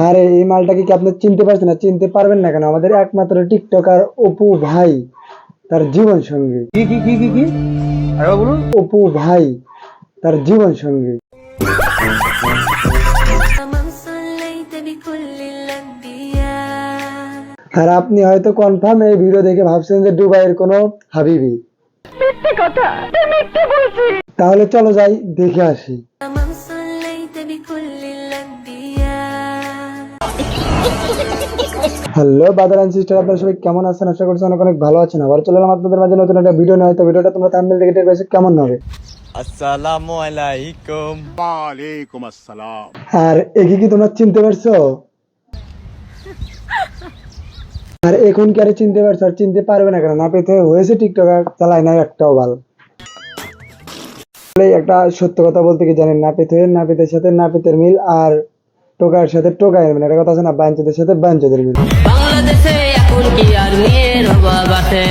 আরে এই মালটাকে কি আপনি চিনতে পারছেন না চিনতে পারবেন না কেন আমাদের একমাত্র টিকটকার অপু ভাই তার জীবন সঙ্গী কি কি কি কি কি আরেকবার বলুন অপু ভাই তার জীবন সঙ্গী من صليت بكل الأنبياء আর আপনি হয়তো কনফার্ম এই ভিডিও দেখে ভাবছেন যে দুবাইয়ের কোনো হাবিবি তাহলে চলো যাই দেখে আসি। হ্যালো বাদার অ্যান্ড সিস্টার আপনারা সবাই কেমন আছেন? আশা করছি অনেক অনেক ভালো আছেন। আবার চলে এলাম আপনাদের মাঝে নতুন একটা ভিডিও নয়। তো ভিডিওটা তোমরা থাম্বনেল দেখে টের পেয়েছ কেমন হবে। আসসালামু আলাইকুম। ওয়া আলাইকুম আসসালাম। আর একে কি তোমরা চিনতে পারছ? আর এখন কি আর চিনতে পারছ? আর চিনতে পারবে না কারণ আপনি তো হয়েছে টিকটক আর চালায় না একটাও ভালো আসলে একটা সত্য কথা বলতে কি জানেন? নাপিত হয়ে নাপিতের সাথে নাপিতের মিল আর টোকার সাথে টোকায়ের মিল। একটা কথা আছে না বাঞ্চদের সাথে বাঞ্চদের মিল। বাংলাদেশে এখন কি আর আছে?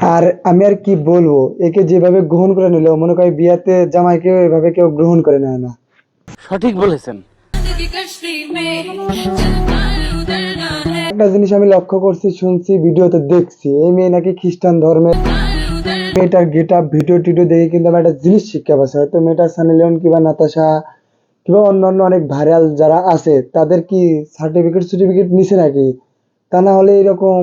হ্যাঁ, আর আমি আর কি বলব? একে যেভাবে গ্রহণ করে নিল মনে করি বিয়াতে জামাইকে এভাবে কেউ গ্রহণ করে নেয় না। সঠিক বলেছেন। একটা জিনিস আমি লক্ষ্য করছি শুনছি ভিডিওতে দেখছি। এই মেয়ে নাকি খ্রিস্টান ধর্মের মেয়েটার গেট আপ ভিডিও টিডিও দেখে কিন্তু আমার একটা জিনিস শিক্ষা পাচ্ছে। হয়তো মেয়েটা সানি লিওন কিংবা নাতাশা কিংবা অন্য অন্য অনেক ভাইরাল যারা আছে তাদের কি সার্টিফিকেট সার্টিফিকেট নিছে নাকি? তা না হলে এরকম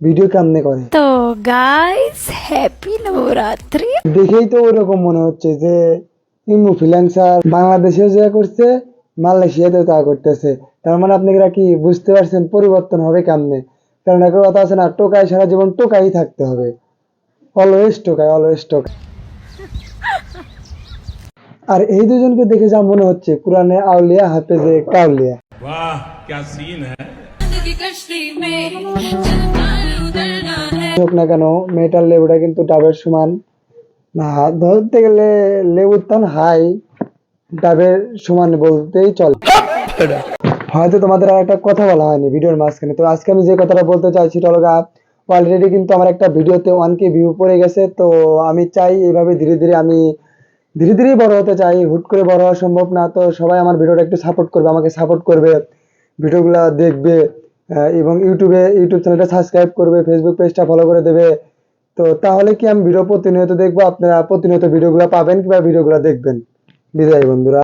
ভিডিও কামনে করে? তো গাইস হ্যাপি নবরাত্রি। দেখেই তো ওরকম মনে হচ্ছে যে ইমু ফ্রিল্যান্সার বাংলাদেশে যা করছে মালয়েশিয়াতেও তা করতেছে তার মানে আপনারা কি বুঝতে পারছেন পরিবর্তন হবে কেমনে কারণ একটা কথা আছে না টোকাই সারা জীবন টোকাই থাকতে হবে অলওয়েজ টোকাই অলওয়েজ টোকাই আর এই দুজনকে দেখে যা মনে হচ্ছে কোরআনে আউলিয়া হাফেজে কাউলিয়া वाह क्या सीन है হোক না কেন মেয়েটার লেবুটা কিন্তু ডাবের সমান না ধরতে গেলে লেবুর তান হাই ডাবের সমান বলতেই চলে। হয়তো তোমাদের আর একটা কথা বলা হয়নি ভিডিওর মাঝখানে। তো আজকে আমি যে কথাটা বলতে চাইছি সেটা হলো অলরেডি কিন্তু আমার একটা ভিডিওতে ওয়ান কে ভিউ পড়ে গেছে, তো আমি চাই এইভাবে ধীরে ধীরে আমি ধীরে ধীরে বড় হতে চাই, হুট করে বড় হওয়া সম্ভব না। তো সবাই আমার ভিডিওটা একটু সাপোর্ট করবে, আমাকে সাপোর্ট করবে, ভিডিওগুলো দেখবে এবং ইউটিউবে ইউটিউব চ্যানেলটা সাবস্ক্রাইব করবে ফেসবুক পেজটা ফলো করে দেবে। তো তাহলে কি আমি ভিডিও প্রতিনিয়ত দেখব? আপনারা প্রতিনিয়ত ভিডিওগুলো পাবেন কিংবা ভিডিওগুলো দেখবেন? বিদায় বন্ধুরা।